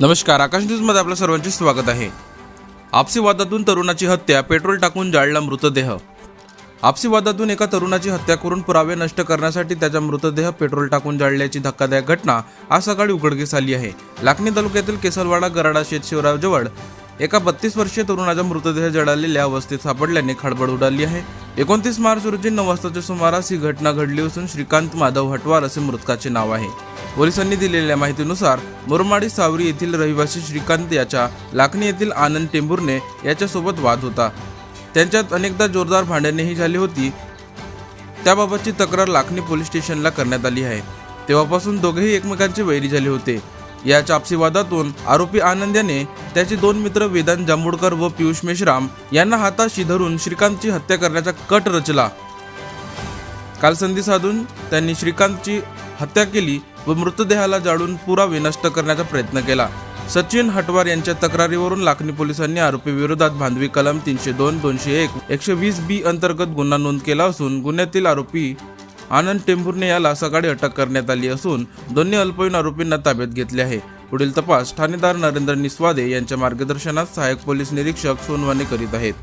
नमस्कार आकाश न्यूजमध्ये आपलं सर्वांचे स्वागत आहे. आपसी वादातून तरुणाची हत्या पेट्रोल टाकून जाळला मृतदेह. आपसी वादातून एका तरुणाची हत्या करून पुरावे नष्ट करण्यासाठी त्याचा मृतदेह पेट्रोल टाकून जाळल्याची धक्कादायक घटना आज सकाळी उघडकीस आली आहे. लाखणी तालुक्यातील केसलवाडा गराडा शेतशिवराजवळ एका बत्तीस वर्षीय तरुणाचा मृतदेह जळालेल्या अवस्थेत सापडल्याने खळबळ उडाली आहे. एकोणतीस मार्च रोजी नऊ वाजताच्या सुमारास ही घटना घडली असून श्रीकांत माधव हटवार असे मृतकाचे नाव आहे. पोलिसांनी दिलेल्या माहितीनुसार मुरमाडी सावरी येथील रहिवासी श्रीकांत याच्या लाखणी येथील आनंद टेंभुर्णे याच्यासोबत वाद होता. त्यांच्यात अनेकदा जोरदार भांडणेही झाली होती. त्याबाबतची तक्रार लाखणी पोलीस स्टेशनला करण्यात आली आहे. तेव्हापासून दोघेही एकमेकांचे वैरी झाले होते. या चापसी वादातून आरोपी आनंद याने त्याचे दोन मित्र वेदांत जांभूडकर व पियुष मेश्राम यांना हाताशी धरून श्रीकांतची हत्या करण्याचा कट रचला. काल संधी साधून त्यांनी श्रीकांतची हत्या केली. व मृतदेहाला जाळून पुरावे नष्ट करण्याचा प्रयत्न केला. सचिन हटवार यांच्या तक्रारीवरून लाखनी पोलिसांनी आरोपी विरोधात भांडवी कलम तीनशे दोन दोनशे एक एकशे वीस बी अंतर्गत गुन्हा नोंद केला असून गुन्ह्यातील आरोपी आनंद टेंभुर्ने याला सकाळी अटक करण्यात आली असून दोन्ही अल्पवयीन आरोपींना ताब्यात घेतले आहे. पुढील तपास ठाणेदार नरेंद्र निस्वादे यांच्या मार्गदर्शनात सहाय्यक पोलीस निरीक्षक सोनवाने करीत आहेत.